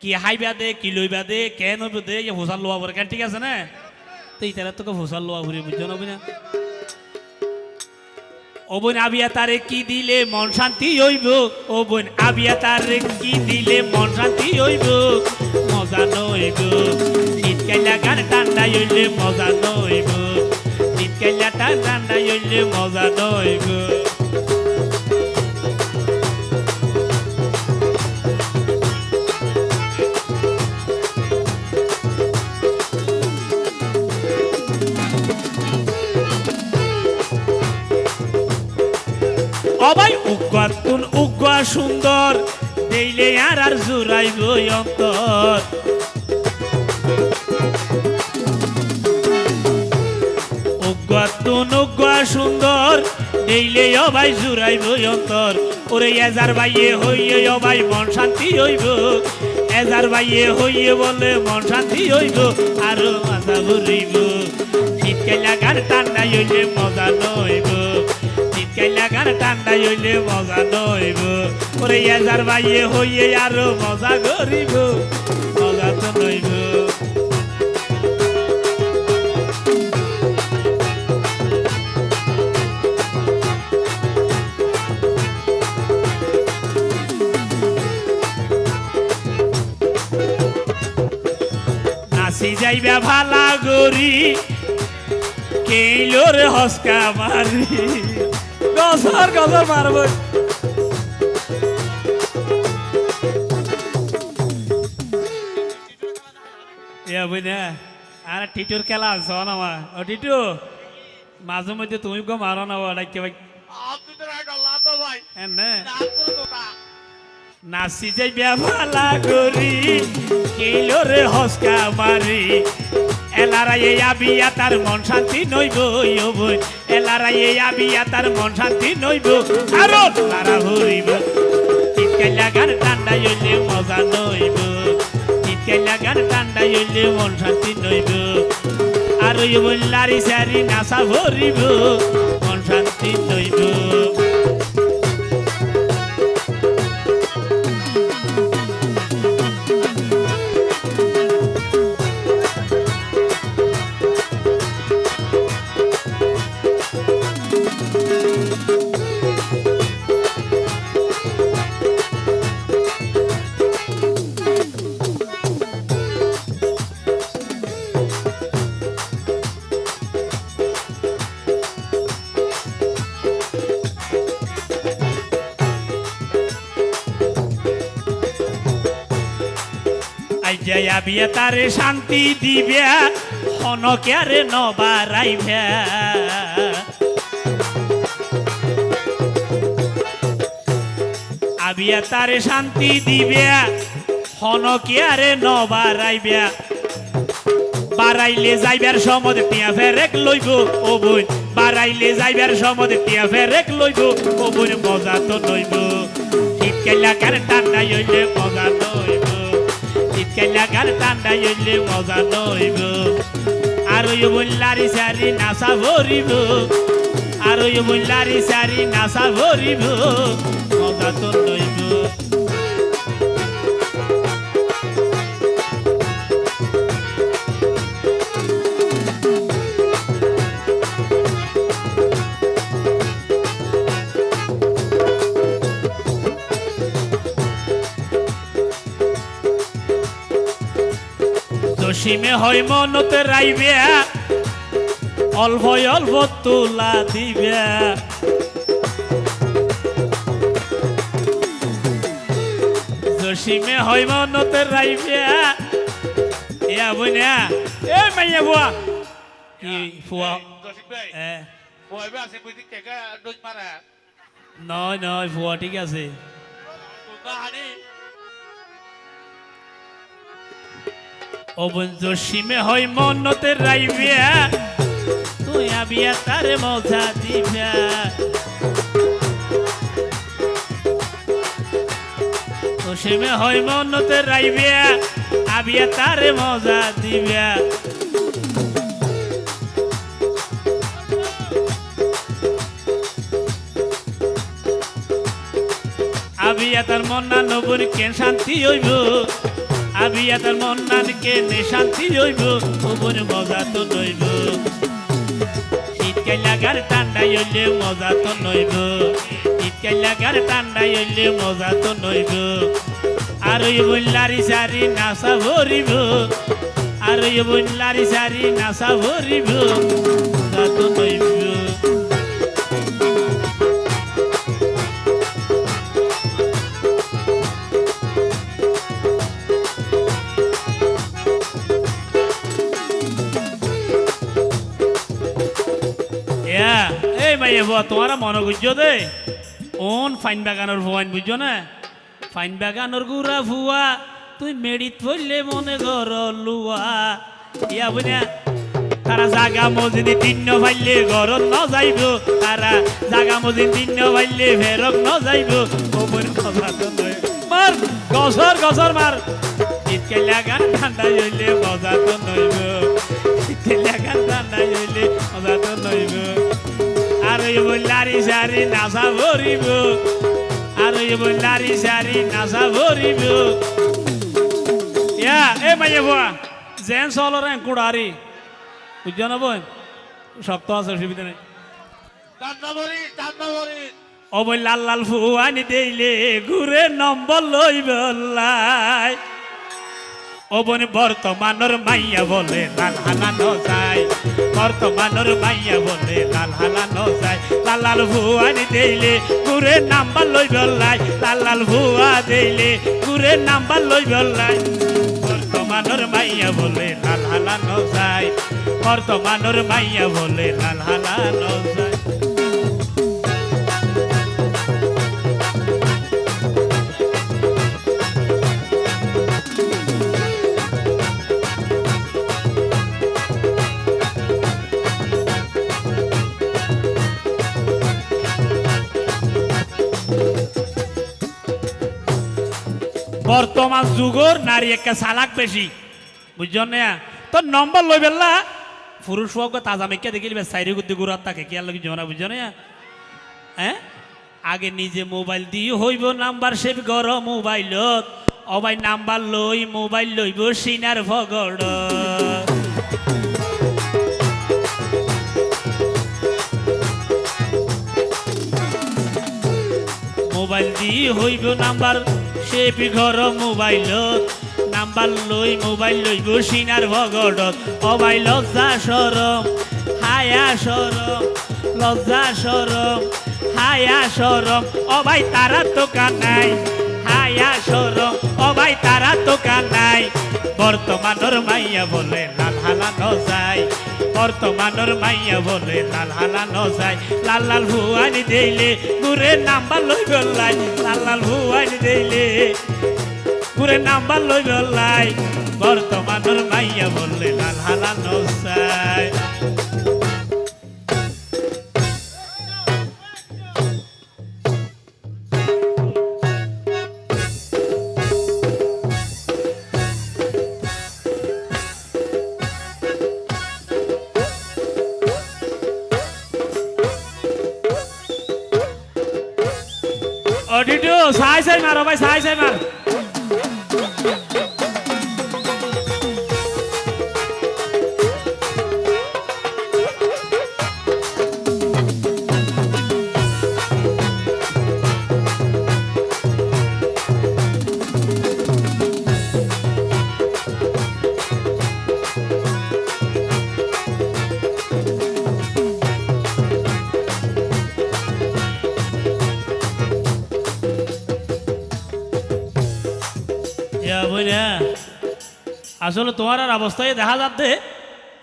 কি হাইবা দে, কি লইবা দে, কেন দে ইয়ে হোসাল লোয়া পরে কেন, ঠিক আছে না? তো ইতারা তোকে হোসাল লোয়া ঘুরে বুঝছ না বুঝা ও বোন আবিয়া তারে কি দিলে মন শান্তি হইব? ও বোন আবিয়া তারে কি দিলে মন শান্তি হইব? মজা নইব শীতকাইলা গান ঠান্ডা হইলে মজা নইব শীতকাইলা টান ঠান্ডা হইলে মজা নইব অবাই উগ্র তুন উগ্র সুন্দর? দেইলে আর আর জুড়াইব অন্তর। তুন সুন্দর? দেইলে অবাই অন্তর। ওরে এজার বাইয়ে হইয়ে অবাই মন শান্তি হইব। এজার বাইয়ে হইয়ে বলে মন শান্তি হইব, আরও মাথা ঘুরিব। শীতকাইলা গান ঠান্ডা হইলে মজা নইব। শীতকাইলা গান হইলে মজা নইব। ওরে এজার বাইয়ে হইয়ে আরও মজা করিব। মজা তো নইব। যাইবা ভালা গরি কেইলোর হসকা মারি। গছর গছর মারব আর টিটুর খেলা আছ না মা ও টিটু মাঝে মধ্যে তুমি গো মারো না ওটা কে ভাই করে নাচি যাইবা ভালা গরি কেইলোর হসকা মারি এলারাই আবিয়া তার মন শান্তি নইব বই। এলারাই আবিয়া তার মন শান্তি নইব আরও তারা হইব। শীতকাইলা গান ঠান্ডা হইলে মজা নইব। শীতকাইলা গান ঠান্ডা হইলে মন শান্তি নইব। আর ওই বললারি সারি নাচা ভরিব, মন শান্তি নইব। আইয়া বিয়ে শান্তি দিবে। হনকে আরে নবারাইবে আবিয়া তারে শান্তি দিবে। হনকে আরে নবারাইবে বাড়াইলে যাইবার সময় টিয়া ফেরেক লইব, ও বোন। বাড়াইলে যাইবার সময় টিয়া ফেরেক লইব, ও বোন, মজা তো নইব শীতকাইলা কার ঠান্ডা হইলে মজা নইব শীতকাইলা কার এলে মজা নইব। আর ওই বললারি সারি নাচা ভরিব। আর ওই বললারি সারি নাচা ভরিব। মজা তো নইব। জসিমে হয় মনতে রাইবে। অল্প অল্প তোলা দিবে। জসিমে হয় মনতে রাইবে এ বুনা এ মাইয়া বুয়া। কি ফুয়া? এ। আছে বুঝি ডোজ মারা। নয় নয় ফুয়া ঠিক আছে। অবন জসিমে হয় মনতে রাইবে। তুই আবিয়া তারে মজা দিবে। জসিমে হয় মনতে রাইবে আবিয়া তারে মজা দিবে। আবিয়া তার মন না নবর কেন শান্তি হইব? আবিয়া তার মন নানকে শান্তি রইব ওপর মজা তো নইব। শীতকাল লাগার ঠান্ডাই হইলে মজা তো নইব। শীতকাল লাগার ঠান্ডাই হইলে মজা তো নইব। আর ওই বললারি সারি নাসা ভরিব, আর ওই বললারি সারি নাসা ভরিব। বুয়া তোমার মনে বুঝছ দে। ওন ফাইন বাগানোর ভুয়ান বুঝছ না? ফাইন বাগানোর গুড়া ভুয়া তুই মেডিত পড়লে মনে ঘর লুয়া ইয়া বুঝা তারা জাগা মসজিদে তিন্ন ভাইলে ঘর ন যাইব তারা জাগা মসজিদ তিন্ন ভাইলে ফেরক ন যাইব ওপর কথা মার গছর গছর মার শীতকাল লাগান ঠান্ডা হইলে মজা তো নইব শীতকাল লাগান ঠান্ডা হইলে মজা তো নইব আর বললারি সারি নাসা ভরিব। আর বললারি সারি নাসা ভরিব। ইয়া এ মাইয়া বুয়া জেন সলরে কুড়ারি। বুঝছ না বোন শক্ত আছে অসুবিধা নেই। বই লাল লাল ফুয়ানি দেইলে ঘুরে নম্বর লই। বল্লাই ও বোন বর্তমানর মাইয়া বলে লাল হালানো যায়। বর্তমানর মাইয়া বলে, লাল হালানো যায়। লাল লাল ভুয়ানি দেইলে ঘুরে নাম্বার লই বললাই লাল লাল ভুয়া দেইলে ঘুরে নাম্বার লই বললাই বর্তমানর মাইয়া বলে, লাল হালানো যায়। বর্তমানর মাইয়া বলে, লাল হালানো যায়। বর্তমান যুগর নারী একটা চালাক বেশি। বুঝছ না? তোর নম্বর লই বেললা। পুরুষ হোক তাজা মেকে দেখিলি সাইরে গুদ্দি গুড়ার তাকে, কি আর লাগি জনা না? হ্যাঁ? আগে নিজে মোবাইল দিয়ে হইব নাম্বার সেভ কর মোবাইলত অবাই নাম্বার লই, মোবাইল লইব সিনার ভগড়। মোবাইল দিয়ে হইব নাম্বার সেভ ঘর মোবাইলত, নাম্বার লই মোবাইল লইব সিনার ভগড়ত অবাই লজ্জা সরম, হায়া সরম, লজ্জা সরম, হায়া সরম, অবাই তারা তো কানাই হায়া সরম, অবাই তারা তো কানাই বর্তমানর মাইয়া বলে লাল হালানো যায়। বর্তমানর মাইয়া বলে, লাল হালানো যায়। লাল লাল ভুয়ানি দেইলে গুরে নাম্বার লই গলাই লাল লাল ভুয়ানি দেইলে গুরে নাম্বার লই গলাই বর্তমানর মাইয়া বলে, লাল হালানো যায়। চাই মাৰ ভাই চাই মাৰ আসলে তোমার আর অবস্থায় দেখা যাচ্ছে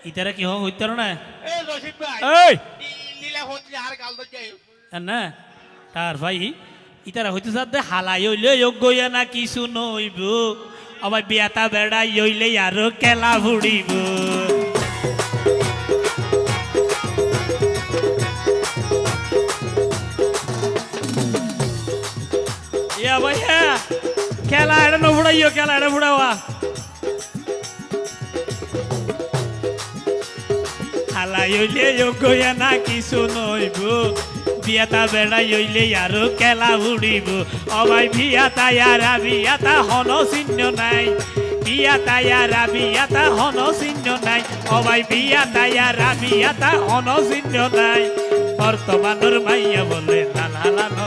ইতারা কি হোক হইতে না? তার ভাই ইতারা হইতে যাতে হালাই হইলে যোগ্য না কিছু নইব। আবার বিয়াতা বেড়াই হইলে আরও কেলা ভাইয়া খেলা এটা নফুড়াইও খেলা এটা ফুড়াওয়া। হালাই হইলে যোগ্য না কিছু নইব। বিয়াতা বেড়াই হইলে আরও খেলা উড়িব। অবাই বিয়াতা ইয়ারা বিয়াতা হন চিহ্ন নাই। বিয়া তায়া রাবিয়া তা হন চিহ্ন নাই। ও ভাই বিয়া তায়া রাবিয়া তা হন চিহ্ন নাই। বর্তমানের মাইয়া বলে লাল হালানো